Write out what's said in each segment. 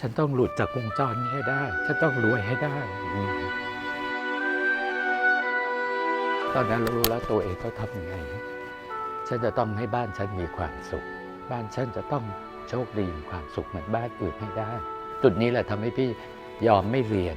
ฉันต้องหลุดจากวงจรนี้ให้ได้ ฉันต้องรวยให้ได้ ตอนนั้นเรารู้แล้วตัวเองต้องทำยังไง ฉันจะต้องให้บ้านฉันมีความสุข บ้านฉันจะต้องโชคดีมีความสุขเหมือนบ้านอื่นให้ได้ จุดนี้แหละทำให้พี่ยอมไม่เรียน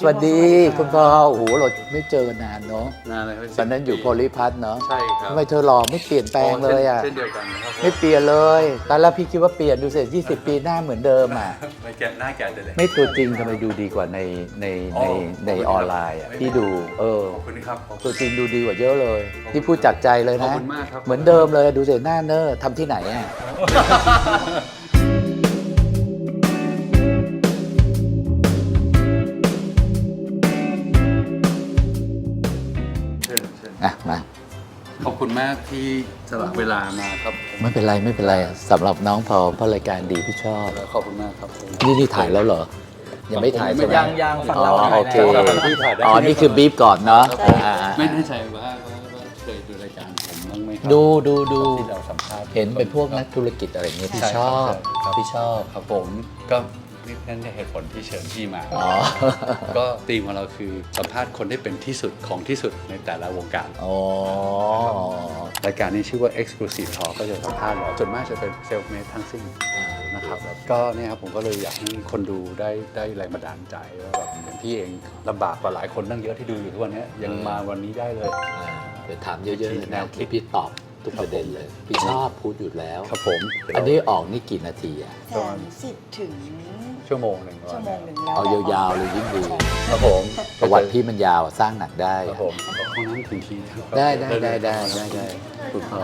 สวัสดีคุณพ่อโอ้โหเราไม่เจอกันนานเนาะนานเลยครับตอนนั้นอยู่โพลิพัทเนาะใช่ครับทำไมเธอหล่อไม่เปลี่ยนแปลงเลยอะเช่นเดียวกันนะครับไม่เปลี่ยนเลยตอนแรกพี่คิดว่าเปลี่ยนดูเสร็จ20 ปีหน้าเหมือนเดิมอะไม่แก่หน้าแก่เลยไม่ตัวจริงทำไมดูดีกว่าในในในในออนไลน์อะพี่ดูเออขอบคุณครับขอบคุณตัวจริงดูดีกว่าเยอะเลยนี่พูดจากใจเลยขอบนะคุณมากครับเหมือนเดิมเลยดูเสร็จหน้าเนอร์ทำที่ไหนอะ อะมาขอบคุณมากที่สละเวลามาครับผมไม่เป็นไรไม่เป็นไรสำหรับน้องพอเพราะรายการดีพี่ชอบ ขอบคุณมากครับผมนี่นี่ถ่ายแล้วเหรอ ยังไม่ถ่ายใช่ไหมยังยังฝั่งอ๋เราอถ่ายโอเคแล้วที่ถ่ายได้อ๋อนี่คือบีบก่อนเนาะอ่าไม่แน่ใจว่าว่าว่าเคยดูรายการผมบ้างไหมครัดูดูดูที่เราสัมภาษณ์เห็นเป็นพวกนักธุรกิจอะไรอย่างเงี้ยพี่ใชอบครับพี่ชอบครับผมก็ นี่นั่นเหตุผลที่เชิญพี่มา อ๋อ ก็ธีมของเราคือสัมภาษณ์คนที่เป็นที่สุดของที่สุดในแต่ละวงการ อ๋อ รายการนี้ชื่อว่า Exclusive Talk ก็จะสัมภาษณ์เราส่วนมากจะเป็นเซลฟ์เมดทั้งสิ้นนะครับก็เนี่ยครับผมก็เลยอยากให้คนดูได้ได้แรงบันดาลใจว่าแบบอย่างพี่เองลำบากกว่าหลายคนตั้งเยอะที่ดูอยู่ทุกวันนี้ยังมาวันนี้ได้เลย อ่าเดี๋ยวถามเยอะๆเลยนะคลิปพี่ตอบทุกประเด็นเลย พี่ชอบพูดอยู่แล้ว ครับผมอันนี้ออกนี่กี่นาทีอะสามสิบถึง ชั่วโมงหนึ่งชั่วโมงหนึ่งแล้วเอายาวๆเลยยิ่งดีครับผมประวัติพี่มันยาวสร้างหนักได้ครับอะผมห้องน้ำถึงทีครับได้ได้ได้ได้ได้ได้คุณพ่อ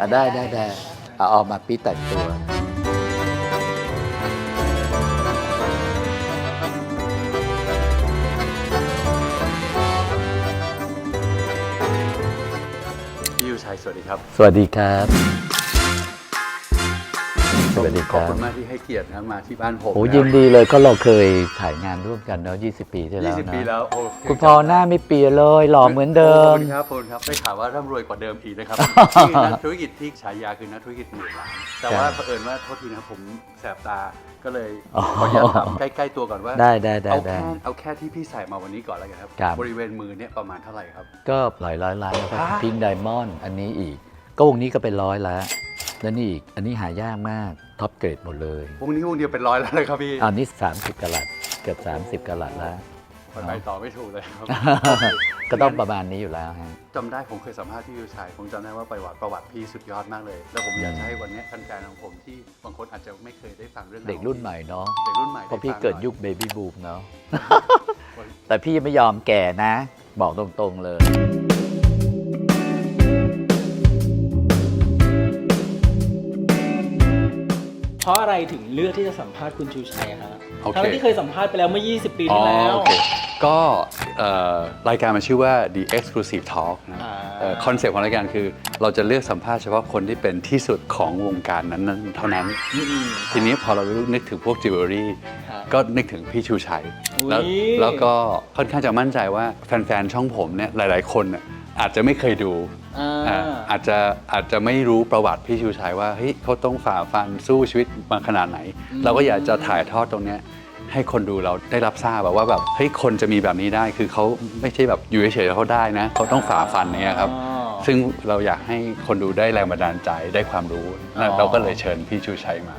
อะได้ได้ได้เอาออกมาพี่แต่งตัวพี่ยูชัยสวัสดีครับ สวัสดีครับ สวัสดีคขอบรับคุณมากที่ให้เกียรตินะครับมาที่บ้านผมโอ้ยินดีเลยก็เราเคยถ่ายงานร่วมกันเนาะ20 ปีที่แล้วยี่สิบเนปีอะแล้วโอ้คุณพ่อหน้าไม่เปลี่ยนเลยหล่อเหมือนเดิมขอบคุณครับขอบคุณครับได้ข่าวว่าร่ำรวยกว่าเดิมอีกนะครับนี่นักธุรกิจที่ฉายาคือนักธุรกิจหมื่นล้านแต่ว่าเผอิญว่าโทษทีนะครับผมแสบตาก็เลยอ๋อ ขออนุญาตถามใกล้ๆตัวก่อนว่าได้ได้ได้เอาได้ แค่เอาแค่ที่พี่ใส่มาวันนี้ก่อนแล้วกันครับครับ บริเวณมือเนี่ยประมาณเท่าไหร่ครับ ก็หลายร้อยล้านแล้วครับฮะ พิงไดมอนด์อันนี้อีก ก็วงนี้ก็เป็นร้อยแล้วแล้วนี่อีก อันนี้หายากมาก ท็อปเกรดหมดเลยวงนี้วงเดียวเป็นร้อยแล้วเลยครับพี่อันนี้ 30กะลัดเกือบ30กะลัดแล้วไปต่อไม่ถูกเลยครับ ก็ต้องประมาณนี้อยู่แล้วฮะ จำได้ผมเคยสัมภาษณ์พี่ยูชัยผมจำได้ว่าประวัติประวัติพี่สุดยอดมากเลย แล้วผมอยากจะให้วันเนี้ยแฟนๆของผมที่บางคนอาจจะไม่เคยได้ฟังเรื่องาวเด็กรุ่นใหม่เนาะเด็กรุ่นใหม่เพราะพี่ได้ฟังเกิดหน่อยุคเบบี้บูมเนาะ แต่พี่ไม่ยอมแก่นะ บอกตรงๆเลย เพราะอะไรถึงเลือกที่จะสัมภาษณ์คุณชูชัยฮะโอเค ทั้งที่เคยสัมภาษณ์ไปแล้วเมื่อ 20 ปีอ๋อที่แล้ว โอเคก็เอ่อรายการมันชื่อว่า The Exclusive Talk นะอ่า คอนเซปต์ของรายการคือ เราจะเลือกสัมภาษณ์เฉพาะคนที่เป็นที่สุดของวงการนั้นๆเท่านั้น อืม ทีนี้พอเรานึกถึงพวกจิวเวลรี่ครับก็นึกถึงพี่ชูชัย อุ๊ย แล้วแล้วก็ค่อนข้างจะมั่นใจว่าแฟน ๆ ช่องผมเนี่ยหลาย ๆ คนน่ะ อาจจะไม่เคยดูอ่า อ่าอาจจะอาจจะไม่รู้ประวัติพี่ชูชัยว่าเฮ้ยเขาต้องฝ่าฟันสู้ชีวิตมาขนาดไหนเราก็อยากจะถ่ายทอดตรงเนี้ยให้คนดูเราได้รับทราบแบบว่าแบบเฮ้ยคนจะมีแบบนี้ได้คือเขาไม่ใช่แบบอยู่เฉยๆแล้วเขาได้นะเขาต้องฝ่าฟันเนี่ยครับ อ๋อ ซึ่งเราอยากให้คนดูได้แรงบันดาลใจได้ความรู้อ๋อเราก็เลยเชิญพี่ชูชัยมา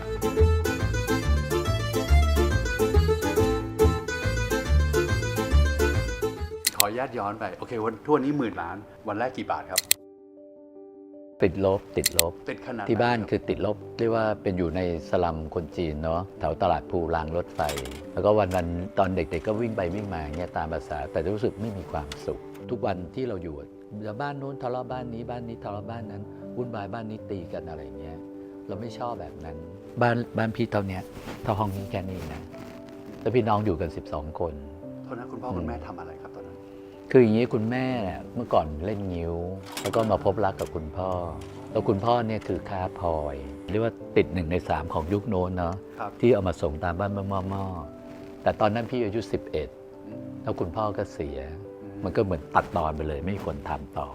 ญาตย้อนไปโอเควันทั่วนนี้หมื่นล้าน วันแรกกี่บาทครับ ติดลบติดลบเป็นขนาดที่บ้านไหรับคือติดลบเรียกว่าเป็นอยู่ในสลัมคนจีนเนาะแถวตลาดภูรางรถไฟ แล้วก็วันวันๆตอนเด็ก ๆ ก็วิ่งไปวิ่งมาอย่างเงี้ยตามภาษา แต่รู้สึกไม่มีความสุข ทุกวันที่เราอยู่เดี๋ยวบ้านนู้นทะเลาะบ้านนี้บ้านนี้ทะเลาะบ้านนั้นวุ่นวายบ้านนี้ตีกันอะไรเงี้ยเราไม่ชอบแบบนั้น บ้านบ้านพี่เท่าเนี้ยเท่าห้องนี้แค่นี้นะแล้วพี่น้องอยู่กัน 12 คนโทษนะคุณพ่อคุณแม่ทำอะไรครับตอนนั้น คืออย่างนี้คุณแม่เนี่ยเมื่อก่อนเล่นงิ้ว แล้วก็มาพบรักกับคุณพ่อ แล้วคุณพ่อเนี่ยคือค้าพลอยเรียกว่าติดหนึ่งในสามของยุคโน้นเนาะครับ ที่เอามาส่งตามบ้านหม้อๆแต่ตอนนั้นพี่อายุ 11 แล้วคุณพ่อก็เสีย มันก็เหมือนตัดตอนไปเลยไม่มีคนทำต่อ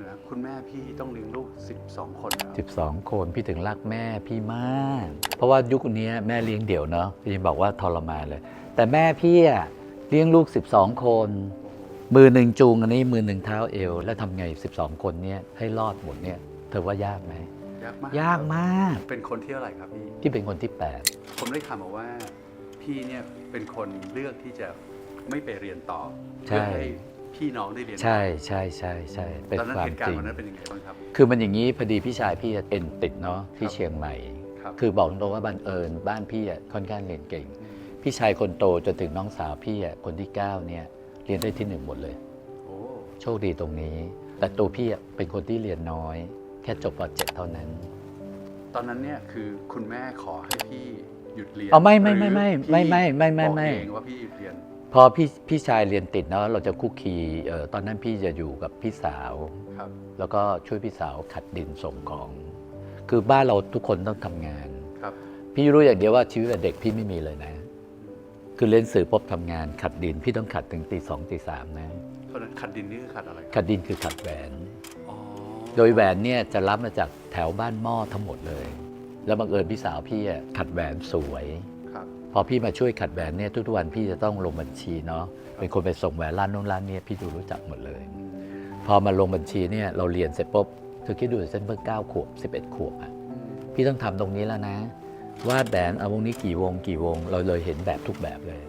นะคุณแม่พี่ต้องเลี้ยงลูก 12 คนนะครับ 12 คนพี่ถึงรักแม่พี่มาก เพราะว่ายุคนี้แม่เลี้ยงเดี่ยวเนาะพี่จะบอกว่าทรมานเลย แต่แม่พี่อะเลี้ยงลูก 12 คน มือหนึ่งจูงอันนี้มือหนึ่งเท้าเอว แล้วทำไง 12 คนเนี่ยให้รอดหมดเนี่ยเธอว่ายากไหมยากมากยากมากเป็นคนที่เท่าไหร่ครับพี่ที่เป็นคนที่ผมได้ข่าวมาว่าพี่เนี่ยเป็นคนเลือกที่จะไม่ไปเรียนต่อใช่เพื่อให้พี่น้องได้เรียน8ใช่ใช่ใช่ใช่เป็นตอนนั้นความเหตุการจริณ์ง วันนั้นเป็นยังไงบ้างครับ คือมันอย่างนี้พอดีพี่ชายพี่เอ็นติดเนาะที่ครับเชียงใหม่ ครับ คือบอกตรงว่าบังเอิญบ้านพี่อะค่อนข้างเรียนเก่ง พี่ชายคนโตจนถึงน้องสาวพี่อะคนที่เก้าเนี่ย เรียนได้ที่หนึ่งหมดเลยโอ้โชคดีตรงนี้ แต่ตัวพี่อะเป็นคนที่เรียนน้อย แค่จบป .7 เท่านั้น ตอนนั้นเนี่ยคือคุณแม่ขอให้พี่หยุดเรียนอ๋อไม่ไม่ไม่ไม่หรือไม่ไม่ไม่ไม่พี่ไม่บอกเองว่าพี่หยุดเรียน พอพี่พี่ชายเรียนติดเนาะเราจะคุกคีเอ่อตอนนั้นพี่จะอยู่กับพี่สาว ครับ แล้วก็ช่วยพี่สาวขัดดินส่งของ คือบ้านเราทุกคนต้องทำงาน ครับ พี่รู้อย่างเดียวว่าชีวิตเด็กพี่ไม่มีเลยนะ คือเรียนสื่อปุ๊บทำงานขัดดิน พี่ต้องขัดถึงตีสองตีสามนะตอนนั้นขัดดินนี่คือขัดอะไรครับขัดดินคือขัดแหวน อ๋อโดยแหวนเนี่ยจะรับมาจากแถวบ้านหม้อทั้งหมดเลย แล้วบังเอิญพี่สาวพี่อะขัดแหวนสวย ครับ พอพี่มาช่วยขัดแหวนเนี่ยทุกๆวันพี่จะต้องลงบัญชีเนาะเป็นคนไปส่งแหวนร้านโน้นร้านเนี้พี่ดูรู้จักหมดเลยอืมพอมาลงบัญชีเนี่ยเราเรียนเสร็จปุ๊บเธอคิดดูเส้นเพิ่งเก้าขวบ11ขวบอะอืมพี่ต้องทำตรงนี้แล้วนะ วาดแหวนเอาวงนี้กี่วงกี่วง เราเลยเห็นแบบทุกแบบเลย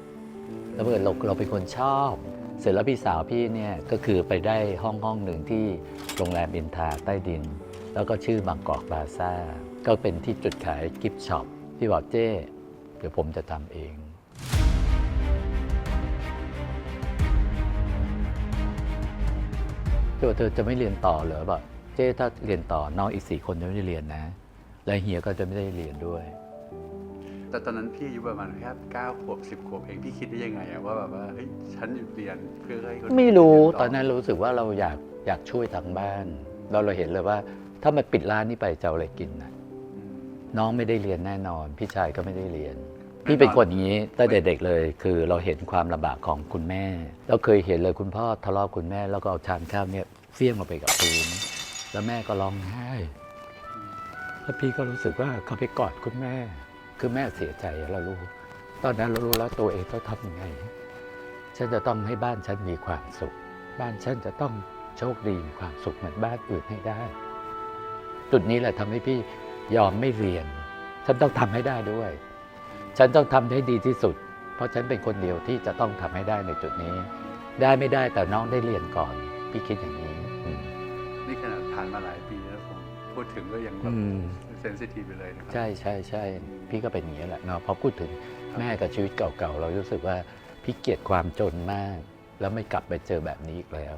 แล้วเมื่อเราเราเป็นคนชอบ เสร็จแล้วพี่สาวพี่เนี่ยก็คือไปได้ห้องห้องหนึ่งที่โรงแรมอินทาใต้ดิน แล้วก็ชื่อบางกอกบาซ่า ก็เป็นที่จุดขายกิฟต์ช็อปพี่บอกเจ้เดี๋ยวผมจะทำเองพี่บอกเธอจะไม่เรียนต่อเหรอบอกเจ้ถ้าเรียนต่อน้องอีกสี่คนจะไม่ได้เรียนนะ และเฮียก็จะไม่ได้เรียนด้วย แต่ตอนนั้นพี่อายุประมาณแค่เก้าขวบสิบขวบเองพี่คิดได้ยังไงอะว่าแบบว่าเฮ้ยฉันหยุดเรียนเพื่อให้คนอื่นไม่รู้เยตอนนั้นรู้สึกว่าเราอยากอยากช่วยทางบ้าน เราเราเห็นเลยว่า ถ้ามันปิดร้านนี้ไปจะเอาอะไรกินนะอืมน้องไม่ได้เรียนแน่นอน พี่ชายก็ไม่ได้เรียน พี่เป็นคนอย่างนี้ตั้งแต่เด็กเลย คือเราเห็นความลำบากของคุณแม่ เราเคยเห็นเลยคุณพ่อทะเลาะคุณแม่ แล้วก็เอาชามข้าวเนี่ยเฟี้ยงลงไปกับพื้นแล้วแม่ก็ร้องไห้แล้วพี่ก็รู้สึกว่าเขาไปกอดคุณแม่ คือแม่เสียใจเรารู้ ตอนนั้นเรารู้แล้วตัวเองต้องทำยังไง ฉันจะต้องให้บ้านฉันมีความสุข บ้านฉันจะต้องโชคดีมีความสุขเหมือนบ้านอื่นให้ได้ จุดนี้แหละทำให้พี่ยอมไม่เรียน ฉันต้องทำให้ได้ด้วย ฉันต้องทำให้ดีที่สุด เพราะฉันเป็นคนเดียวที่จะต้องทำให้ได้ในจุดนี้ ได้ไม่ได้แต่น้องได้เรียนก่อน พี่คิดอย่างนี้อืมนี่ขนาดผ่านมาหลายปีแล้วผมพูดถึงก็ยังแบบอืม เซนซิทีฟไปเลยนะครั ใช่ใช่ใช่พี่ก็เป็นอย่างนี้แหละเนาะพอพูดถึงแม่กับชีวิตเก่าๆ เรารู้สึกว่าพี่เกลียดความจนมาก แล้วไม่กลับไปเจอแบบนี้อีกแล้ว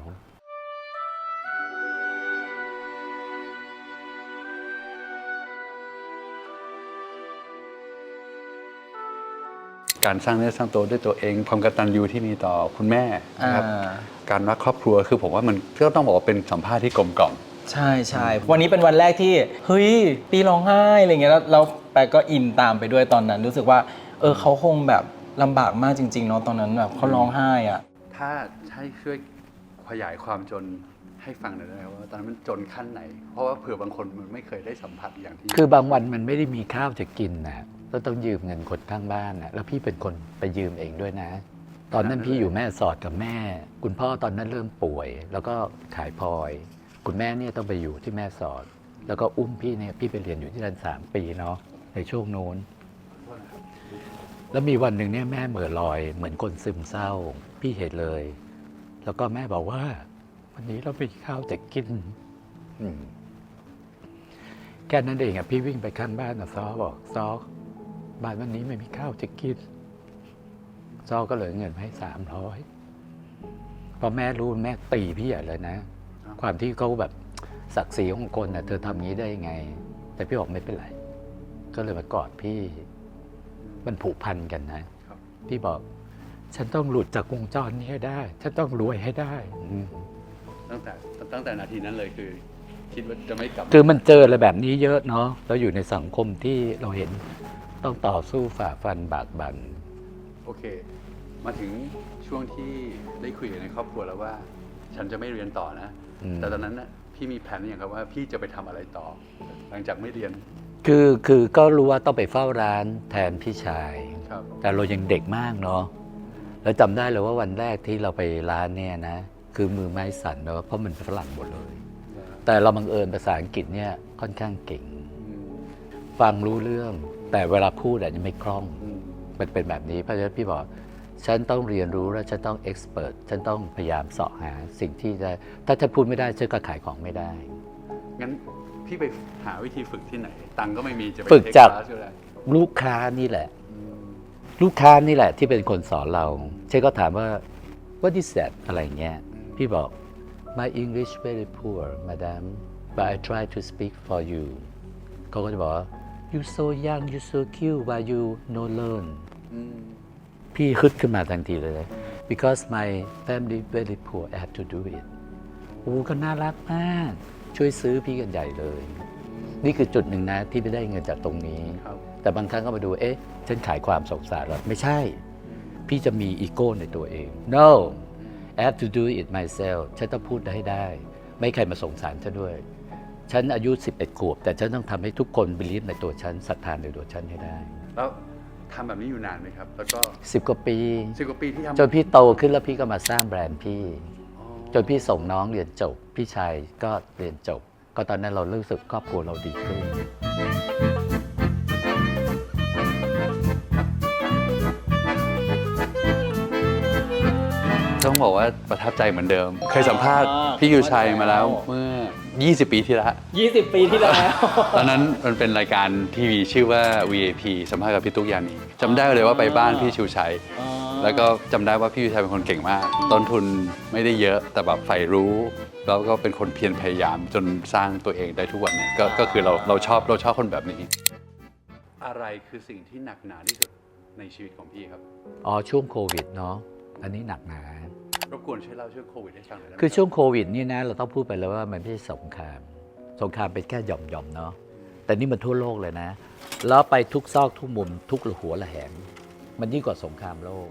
การสร้างเนื้อสร้างตัวด้วยตัวเองความกตัญญูที่มีต่อคุณแม่นะครับอ่าการรักครอบครัวคือผมว่ามันก็ต้องบอกว่าเป็นสัมภาษณ์ที่กลมกล่อม ใช่ใช่วันนี้เป็นวันแรกที่เฮ้ยปีร้องไห้อะไรเงี้ยแล้วแล้วแปก็อินตามไปด้วยตอนนั้น รู้สึกว่า เออเขาคงแบบลำบากมากจริงๆเนาะตอนนั้นแบบเขาร้องไห้อะ ถ้าให้ช่วยขยายความจนให้ฟังหน่อยได้ไหมว่าตอนนั้นมันจนขั้นไหน เพราะว่าเผื่อบางคนมันไม่เคยได้สัมผัสอย่างที่ คือบางวันมันไม่ได้มีข้าวจะกินนะก็ต้องยืมเงินคนข้างบ้านนะแล้วพี่เป็นคนไปยืมเองด้วยนะ ตอนนั้นพี่อยู่แม่สอดกับแม่ คุณพ่อตอนนั้นเริ่มป่วย แล้วก็ขายพลอย คุณแม่เนี่ยต้องไปอยู่ที่แม่สอด แล้วก็อุ้มพี่เนี่ยพี่ไปเรียนอยู่ที่นั่นสามปีเนาะในช่วงโน้น แล้วมีวันหนึ่งเนี่ยแม่เหม่อลอย เหมือนคนซึมเศร้า พี่เห็นเลย แล้วก็แม่บอกว่า วันนี้เราไม่มีข้าวจะกินแค่นั้นเองอะพี่วิ่งไปข้างบ้านนะซอบอกซอบ้านวันนี้ไม่มีข้าวจะกินซอก็เหลือเงินให้สามร้อยพอแม่รู้แม่ตีพี่ใหญ่เลยนะ ความที่เขาแบบศักดิ์ศรีของคนนะเธอทำงี้ได้ยังไง แต่พี่บอกไม่เป็นไร ก็เลยมากอดพี่มันผูกพันกันนะครับพี่บอก ฉันต้องหลุดจากวงจรนี้ให้ได้ ฉันต้องรวยให้ได้อืมตั้งแต่ตั้งแต่นาทีนั้นเลยคือ คิดว่าจะไม่กลับคือมันเจออะไรแบบนี้เยอะเนาะเราอยู่ในสังคมที่เราเห็นต้องต่อสู้ฝ่าฟันบากบั่นโอเค มาถึงช่วงที่ได้คุยกันในครอบครัวแล้วว่า ฉันจะไม่เรียนต่อนะอืม แต่ตอนนั้นน่ะพี่มีแผนหรือยังครับว่าพี่จะไปทำอะไรต่อ หลังจากไม่เรียน คือคือก็รู้ว่าต้องไปเฝ้าร้านแทนพี่ชายครับแต่เรายังเด็กมากเนาะแล้วจำได้เลยว่าวันแรกที่เราไปร้านเนี่ยนะ คือมือไม้สั่นเนาะเพราะมันเป็นฝรั่งหมดเลย แต่เราบังเอิญภาษาอังกฤษเนี่ยค่อนข้างเก่งอืมฟังรู้เรื่อง แต่เวลาพูดอาจจะไม่คล่องอืมมันเป็นแบบนี้เพราะฉะนั้นพี่บอก ฉันต้องเรียนรู้และฉันต้องเอ็กซ์เพรสฉันต้องพยายามเสาะหาสิ่งที่จะถ้าฉันพูดไม่ได้ฉันก็ขายของไม่ได้ งั้นพี่ไปหาวิธีฝึกที่ไหน ตังค์ก็ไม่มีจะไปฝึกจาก เทคคลสก็ได้ลูกค้านี่แหละ อืมลูกค้านี่แหละที่เป็นคนสอนเรา เช่นก็ถามว่า what is that อะไรเงี้ย พี่บอก my English very poor madam but I try to speak for you เขาก็จะบอกว่า you so young you so cute why you no learn อืม พี่ฮึดขึ้นมาทันทีเลย because my family very poor I have to do it โอ้ก็น่ารักมาก ช่วยซื้อพี่กันใหญ่เลย นี่คือจุดหนึ่งนะที่ไม่ได้เงินจากตรงนี้ครับแต่บางครั้งก็มาดู เอ๊ะ ฉันขายความสงสารหรอไม่ใช่ พี่จะมีอีโก้ในตัวเอง no I have to do it myself ฉันต้องพูดให้ได้ ไม่ให้ใครมาสงสารฉันด้วย ฉันอายุ 11ขวบ แต่ฉันต้องทำให้ทุกคนบิลีฟในตัวฉันศรัทธาในตัวฉันให้ได้แล้ว ทำแบบนี้อยู่นานไหมครับ แล้วก็10กว่าปี สิบกว่าปีที่ทำจนพี่โตขึ้นแล้วพี่ก็มาสร้างแบรนด์พี่ อ๋อจนพี่ส่งน้องเรียนจบ พี่ชายก็เรียนจบ ก็ตอนนั้นเรารู้สึกครอบครัวเราดีขึ้น ต้องบอกว่าประทับใจเหมือนเดิม เคยสัมภาษณ์อ่าพี่ยูชัยมาแล้วเมื่อ 20 ปีที่แล้ว 20 ปีที่แล้ว ตอนนั้นมันเป็นรายการทีวีชื่อว่า VAP สัมภาษณ์กับพี่ตุ๊กยานีจำได้เลยว่าไปบ้านพี่ชูชัย แล้วก็จำได้ว่าพี่ชูชัยเป็นคนเก่งมาก ต้นทุนไม่ได้เยอะแต่แบบใฝ่รู้ แล้วก็เป็นคนเพียรพยายามจนสร้างตัวเองได้ทุกวันนี้ก็ก็คือเราเราชอบเราชอบคนแบบนี้ อะไรคือสิ่งที่หนักหนาที่สุดในชีวิตของพี่ครับ อ๋อช่วงโควิดเนาะอันนี้หนักหนา รบกวนช่วยเล่าช่วงโควิดให้ฟังหน่อยคือช่วงโควิดนี่นะเราต้องพูดไปแล้วว่ามันไม่ใช่สงคราม สงครามเป็นแค่หย่อมๆเนาะแต่นี่มันทั่วโลกเลยนะ แล้วไปทุกซอกทุกมุมทุกหัวละแหง มันยิ่งกว่าสงครามโลก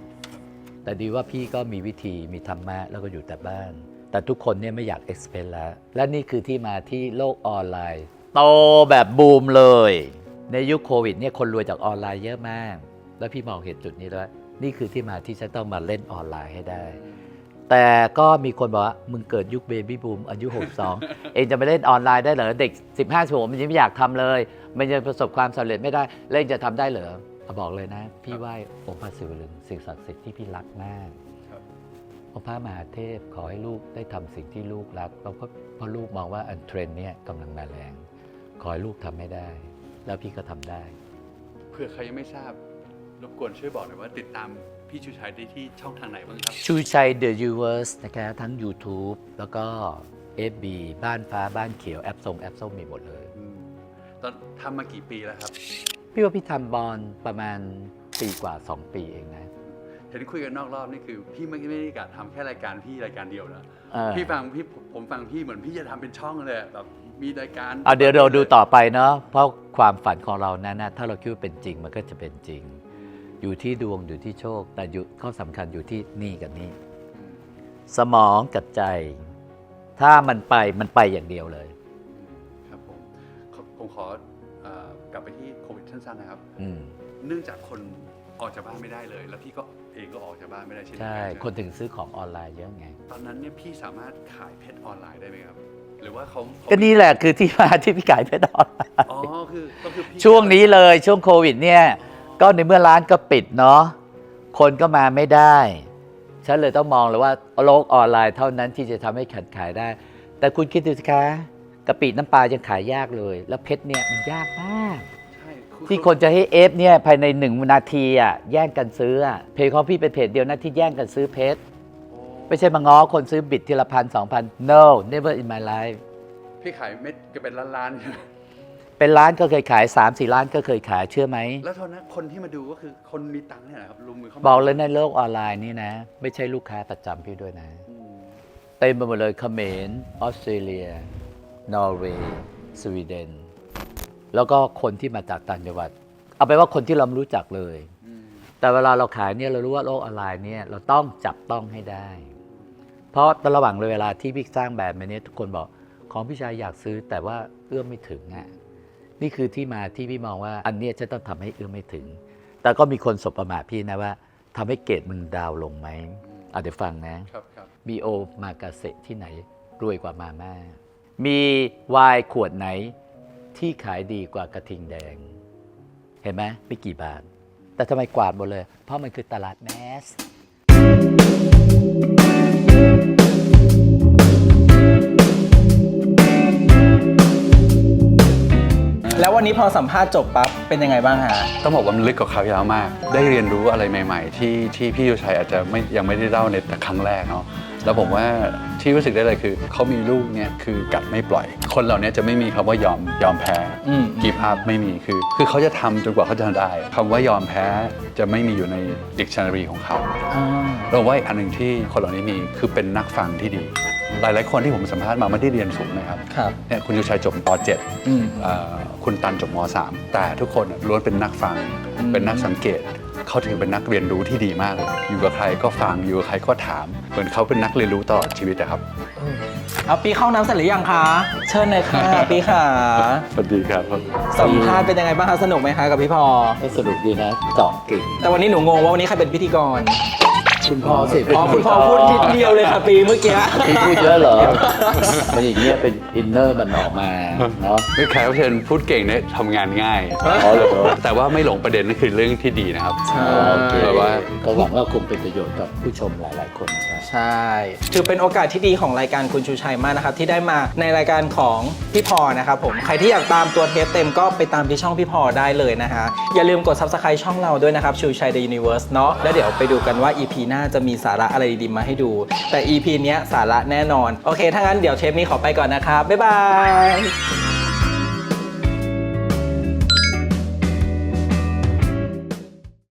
แต่ดีว่าพี่ก็มีวิธีมีธรรมะแล้วก็อยู่แต่บ้าน แต่ทุกคนเนี่ยไม่อยากเอ็กซ์เพรแล้ว และนี่คือที่มาที่โลกออนไลน์ โตแบบบูมเลย ในยุคโควิดเนี่ยคนรวยจากออนไลน์เยอะมาก แล้วพี่มองเห็นจุดนี้แล้ววนี่คือที่มาที่ฉันต้องมาเล่นออนไลน์ให้ได้ แต่ก็มีคนบอกว่า มึงเกิดยุคเบบี้บูมอายุ 62 เองจะไปเล่นออนไลน์ได้เหรอ เด็ก 15ชั่วโมงมันยังไม่อยากทำเลย มันจะประสบความสำเร็จไม่ได้แล้วเองจะทำได้เหรอเอาบอกเลยนะ พี่ไหว้องค์พระศิวลึงสิ่งศักดิ์สิทธิ์ที่พี่รักมากครับองค์พระมหาเทพขอให้ลูกได้ทำสิ่งที่ลูกรักแล้วก็เพราะลูกมองว่าอันเทรนด์เนี่ยกำลังมาแรงขอให้ลูกทำให้ได้ แล้วพี่ก็ทำได้เผื่อใครยังไม่ทราบรบกวนช่วยบอกหน่อยว่าติดตาม พี่ชูชัยได้ที่ช่องทางไหนบ้างครับ ชูชัย The Universe นะคะทั้ง YouTube แล้วก็ FB บ้านฟ้าบ้านเขียว แอปทรงแอปส้มมีหมดเลย อืมตอนทำมากี่ปีแล้วครับ พี่ว่าพี่ทำบอลประมาณปีกว่า 2 ปีเองนะเห็นคุยกันนอกรอบนี่คือ พี่ไม่ไม่ได้กะทำแค่รายการพี่รายการเดียวนะเออพี่ฟังพี่ผมฟังพี่เหมือนพี่จะทำเป็นช่องเลยแบบมีรายการเอาเดี๋ยวเราดูต่อไปเนาะเพราะความฝันของเรานั้นนะถ้าเราคิดว่าเป็นจริงมันก็จะเป็นจริง อยู่ที่ดวงอยู่ที่โชค แต่อยู่ข้อสำคัญอยู่ที่นี่กับนี่อืมสมองกับใจ ถ้ามันไปมันไปอย่างเดียวเลย ครับผมขอผมขอเอ่อกลับไปที่โควิดสั้นๆนะครับ อืมเนื่องจากคนออกจากบ้านไม่ได้เลย แล้วพี่ก็เองก็ออกจากบ้านไม่ได้เช่นเดียวใช่กันคนถึงซื้อของออนไลน์เยอะไง ตอนนั้นเนี่ยพี่สามารถขายเพชรออนไลน์ได้ไหมครับ หรือว่าเขาเขาก็นี่แหละคือที่มาที่พี่ขายเพชรออนไลน์อ๋อคือก็คือพี่ช่วงนี้เลยช่วงโควิดเนี่ย ก็ในเมื่อร้านก็ปิดเนาะคนก็มาไม่ได้ ฉันเลยต้องมองเลยว่าโลกออนไลน์เท่านั้นที่จะทำให้ขันขายได้ แต่คุณคิดดูสิคะกะปิน้ำปลายังขายยากเลย แล้วเพชรเนี่ยมันยากมาก ใช่ที่คนจะให้เอฟเนี่ยภายในหนึ่งนาทีอะแย่งกันซื้ออะเพจของพี่เป็นเพจเดียวนะที่แย่งกันซื้อเพชรไม่ใช่มาง้อคนซื้อบิตทีละพันสองพัน no never in my life พี่ขายเม็ดก็เป็นล้านๆใช่ไหม เป็นร้านก็เคยขาย3ามสี่ร้านก็เคยขายเชื่อไหม แล้วเท่านั้นคนที่มาดูก็คือคนมีตังค์เนี่ยแหละครับลุงมือเข้ามาบอกเลยในโลกออนไลน์นี่นะ ไม่ใช่ลูกค้าประจำพี่ด้วยนะ อืมเต็มไปหมดเลยเขมรออสเตรเลีย นอร์เวย์สวีเดน แล้วก็คนที่มาจากต่างจังหวัด เอาไปนว่าคนที่เราไม่รู้จักเลย อืมแต่เวลาเราขายเนี่ยเรารู้ว่าโลกออนไลน์เนี่ยเราต้องจับต้องให้ได้ เพราะตอนระหว่างเวลาที่พี่สร้างแบบนี้ทุกคนบอกของพี่ชายอยากซื้อแต่ว่าเอื้อมไม่ถึงอะ นี่คือที่มาที่พี่มองว่า อันเนี้ยจะต้องทำให้เอื้อมไม่ถึง แต่ก็มีคนสบประมาทพี่นะว่าทำให้เกรดมันดาวน์ลงไหมอะเดี๋ยวฟังนะครับครับมีโอมากาเสะที่ไหนรวยกว่ามาม่า มีไวน์ขวดไหนที่ขายดีกว่ากระทิงแดง เห็นไหมไม่กี่บาท แต่ทำไมกวาดหมดเลย เพราะมันคือตลาดแมส แล้ววันนี้พอสัมภาษณ์จบปั๊บเป็นยังไงบ้างฮะ ต้องบอกว่ามันลึกกว่าคราวยาวมาก ได้เรียนรู้อะไรใหม่ ๆ ที่ที่พี่ยูชัยอาจจะไม่ยังไม่ได้เล่าในแต่ครั้งแรกเนาะแล้วผมว่าที่รู้สึกได้เลยคือเขามีลูกเนี่ยคือกัดไม่ปล่อย คนเหล่านี้จะไม่มีคำว่ายอมยอมแพ้อืม กีภาพไม่มีคือ คือเขาจะทำจนกว่าเขาจะได้คำว่ายอมแพ้จะไม่มีอยู่ในดิกชันนารีของเขา อ่า เราว่าอีกอันหนึ่งที่คนเหล่านี้มีคือเป็นนักฟังที่ดี หลาย ๆ คนที่ผมสัมภาษณ์มาไม่ได้เรียนสูงนะครับครับเนี่ยคุณยูชัยจบป .7 อืมเอ่อคุณตันจบม .3 แต่ทุกคนล้วนเป็นนักฟังอืมเป็นนักสังเกต เขาถือเป็นนักเรียนรู้ที่ดีมากเลย อยู่กับใครก็ฟัง อยู่กับใครก็ถาม เหมือนเขาเป็นนักเรียนรู้ตลอดชีวิตนะครับ เอาปีเข้าน้ำเสร็จหรือยังคะ เชิญเลยค่ะ ปีค่ะสวัสดีครับสัมภาษณ์เป็นยังไงบ้างคะสนุกไหมคะกับพี่พอ ก็สนุกดีนะเจาะเก่งแต่วันนี้หนูงงว่าวันนี้ใครเป็นพิธีกร คุณพ่อสิอ๋อคุณพอพูดนิดเดียวเลยค่ะปีเมื่อกี้พี่พูดเยอะเหรอมันอย่างเงี้ยเป็นอินเนอร์มันออกมาเนาะไม่แขกรับเชิญพูดเก่งเนี่ยทำงานง่ายอ๋อเหรอแต่ว่าไม่หลงประเด็นนั่นคือเรื่องที่ดีนะครับใช่โอเคแบบว่าก็หวังว่าคงเป็นประโยชน์กับผู้ชมหลาย ๆ คนนะครับใช่ถือเป็นโอกาสที่ดีของรายการคุณชูชัยมากนะครับที่ได้มาในรายการของพี่พอนะครับผมใครที่อยากตามตัวเทปเต็มก็ไปตามที่ช่องพี่พอได้เลยนะฮะอย่าลืมกด subscribe ช่องเราด้วยนะครับชูชัย The Universe เนาะแล้วเดี๋ยวไปดูกันว่า EP หน้าจะมีสาระอะไรดีๆมาให้ดู แต่ EP เนี้ยสาระแน่นอน โอเค ถ้างั้นเดี๋ยวเชฟนี้ขอไปก่อนนะครับ บ๊ายบาย